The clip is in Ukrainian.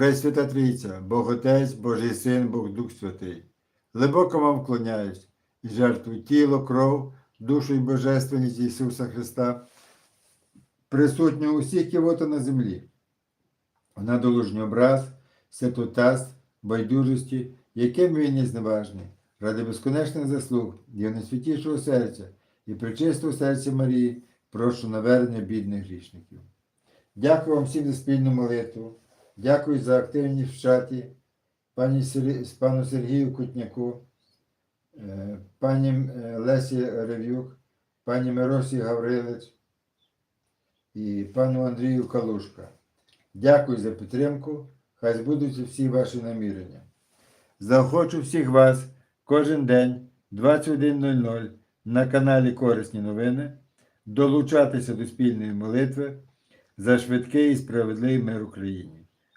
Пресвята Трійця, Бог Отець, Божий Син, Бог Дух Святий, глибоко вам вклоняюсь і жертвую тіло, кров, душу і божественність Ісуса Христа, присутнього усіх кивота на землі, на долужній образ, святотаз, байдужості, яким він є зневажний, ради безконечних заслуг, Його найсвятішого серця і причистого серця Марії, прошу навернення бідних грішників. Дякую вам всім за спільну молитву. Дякую за активність в чаті, пані пану Сергію Кутняку, е, пані е, Лесі Рев'юк, пані Миросі Гаврилич, і пану Андрію Калушка. Дякую за підтримку. Хай збудуться всі ваші намірення. Заохочу всіх вас кожен день 21.00 на каналі Корисні новини долучатися до спільної молитви за швидкий і справедливий мир Україні.